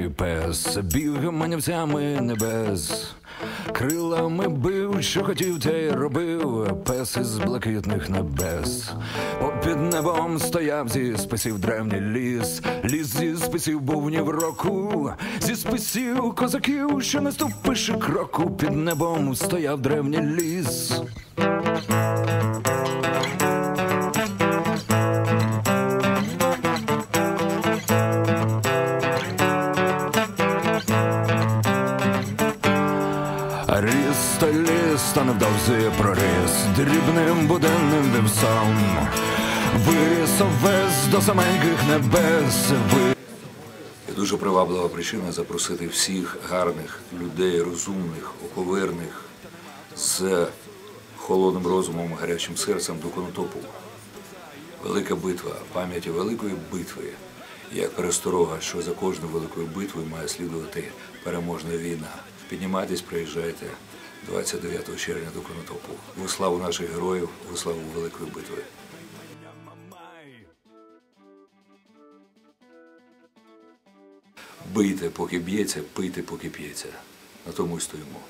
дикий пес, біг манівцями небес. Крилами бив, що хотів, те й робив, пес із блакитних небес. Попід небом стояв зі списів древній ліс, ліс зі списів бувнів року, зі списів козаків, що не ступиши кроку, під небом стояв древній ліс. Та ліс, та проріс дрібним буденним вівсом. Виріс овес до саменьких небес. Ви... Дуже приваблива причина запросити всіх гарних людей, розумних, оковирних, з холодним розумом, гарячим серцем до конотопу. Велика битва, пам'яті великої битви, як пересторога, що за кожною великою битвою має слідувати переможна війна. Піднімайтесь, приїжджайте 29 червня до конотопу. У славу наших героїв, у славу великої битви. Бийте, поки б'ється, пийте, поки п'ється. На тому й стоїмо.